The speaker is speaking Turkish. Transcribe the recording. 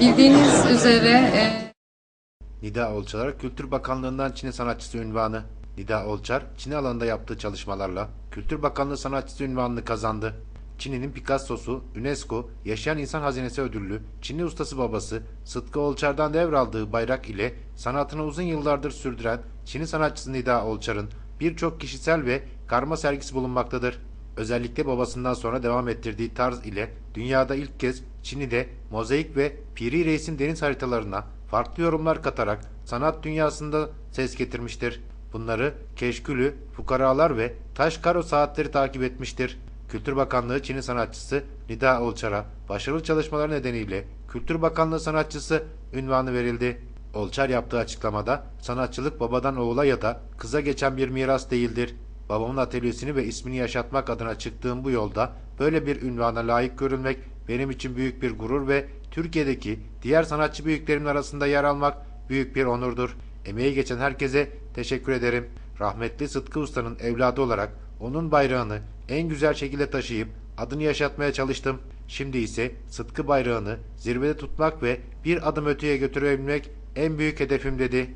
Bildiğiniz üzere e, Nida Olçar'a Kültür Bakanlığı'ndan Çin'in sanatçısı ünvanı. Nida Olçar, Çin alanında yaptığı çalışmalarla Kültür Bakanlığı sanatçısı ünvanını kazandı. Çin'in Picasso'su, UNESCO, Yaşayan İnsan Hazinesi Ödüllü, Çinli ustası babası Sıtkı Olçar'dan devraldığı bayrak ile sanatını uzun yıllardır sürdüren Çinli sanatçısı Nida Olçar'ın birçok kişisel ve karma sergisi bulunmaktadır. Özellikle babasından sonra devam ettirdiği tarz ile dünyada ilk kez Çin'de mozaik ve Piri Reis'in deniz haritalarına farklı yorumlar katarak sanat dünyasında ses getirmiştir. Bunları keşkülü, fukaralar ve taş karo saatleri takip etmiştir. Kültür Bakanlığı Çin'in sanatçısı Nida Olçar'a başarılı çalışmaları nedeniyle Kültür Bakanlığı sanatçısı ünvanı verildi. Olçar yaptığı açıklamada sanatçılık babadan oğula ya da kıza geçen bir miras değildir. Babamın atölyesini ve ismini yaşatmak adına çıktığım bu yolda böyle bir ünvana layık görülmek benim için büyük bir gurur ve Türkiye'deki diğer sanatçı büyüklerimin arasında yer almak büyük bir onurdur. Emeği geçen herkese teşekkür ederim. Rahmetli Sıtkı Usta'nın evladı olarak onun bayrağını en güzel şekilde taşıyıp adını yaşatmaya çalıştım. Şimdi ise Sıtkı bayrağını zirvede tutmak ve bir adım öteye götürebilmek en büyük hedefim dedi.